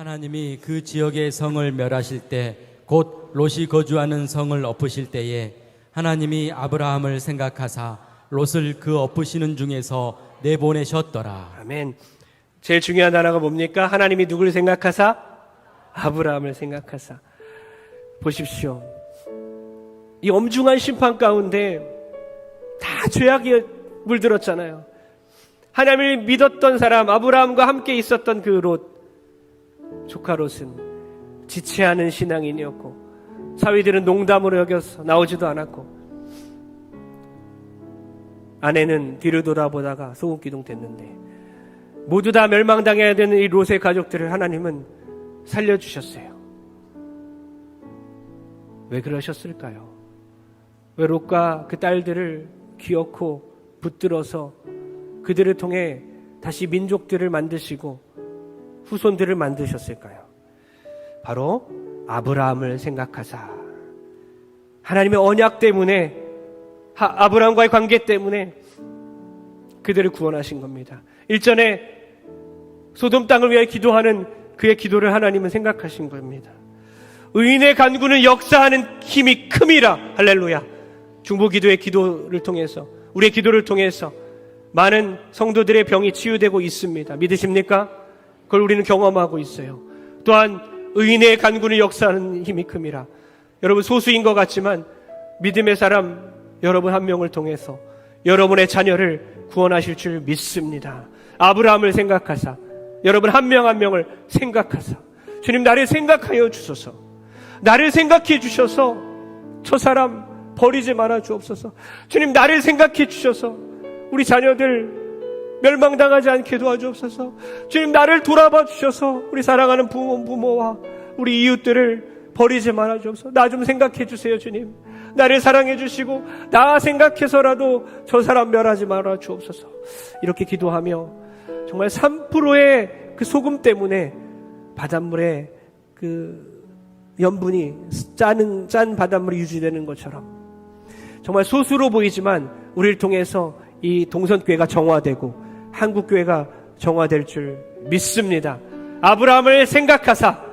하나님이 그 지역의 성을 멸하실 때 곧 롯이 거주하는 성을 엎으실 때에 하나님이 아브라함을 생각하사 롯을 그 엎으시는 중에서 내보내셨더라. 아멘. 제일 중요한 단어가 뭡니까? 하나님이 누구를 생각하사? 아브라함을 생각하사. 보십시오. 이 엄중한 심판 가운데 다 죄악에 물들었잖아요. 하나님을 믿었던 사람, 아브라함과 함께 있었던 그 롯, 조카 롯은 지체하는 신앙인이었고, 사위들은 농담으로 여겨서 나오지도 않았고, 아내는 뒤를 돌아보다가 소금기둥 됐는데, 모두 다 멸망당해야 되는 이 롯의 가족들을 하나님은 살려주셨어요. 왜 그러셨을까요? 왜 롯과 그 딸들을 기어코 붙들어서 그들을 통해 다시 민족들을 만드시고 후손들을 만드셨을까요? 바로 아브라함을 생각하사 하나님의 언약 때문에 하- 아브라함과의 관계 때문에 그들을 구원하신 겁니다. 일전에 소돔 땅을 위해 기도하는 그의 기도를 하나님은 생각하신 겁니다. 의인의 간구는 역사하는 힘이 큼이라 할렐루야. 중보 기도의 기도를 통해서 우리의 기도를 통해서 많은 성도들의 병이 치유되고 있습니다. 믿으십니까? 그걸 우리는 경험하고 있어요. 또한 의인의 간구는 역사하는 힘이 큼이라. 여러분 소수인 것 같지만 믿음의 사람 여러분 한 명을 통해서 여러분의 자녀를 구원하실 줄 믿습니다. 아브라함을 생각하사 여러분 한 명한 명을 생각하사 주님 나를 생각하여 주소서. 나를 생각해 주셔서 저 사람 버리지 말아 주옵소서. 주님 나를 생각해 주셔서 우리 자녀들 멸망당하지 않게 도와주옵소서. 주님 나를 돌아봐 주셔서 우리 사랑하는 부모 부모와 우리 이웃들을 버리지 말아 주옵소서. 나 좀 생각해 주세요, 주님. 나를 사랑해 주시고 나 생각해서라도 저 사람 멸하지 말아 주옵소서. 이렇게 기도하며 정말 3%의 그 소금 때문에 바닷물에 그 염분이 짜는 짠 바닷물이 유지되는 것처럼 정말 소수로 보이지만 우리를 통해서 이 동선교회가 정화되고 한국교회가 정화될 줄 믿습니다. 아브라함을 생각하사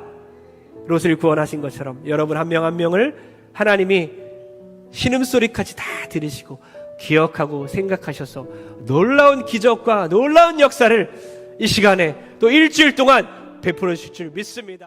롯을 구원하신 것처럼 여러분 한명한 명을 하나님이 신음소리까지 다 들으시고 기억하고 생각하셔서 놀라운 기적과 놀라운 역사를 이 시간에 또 일주일 동안 베풀어 주실 줄 믿습니다.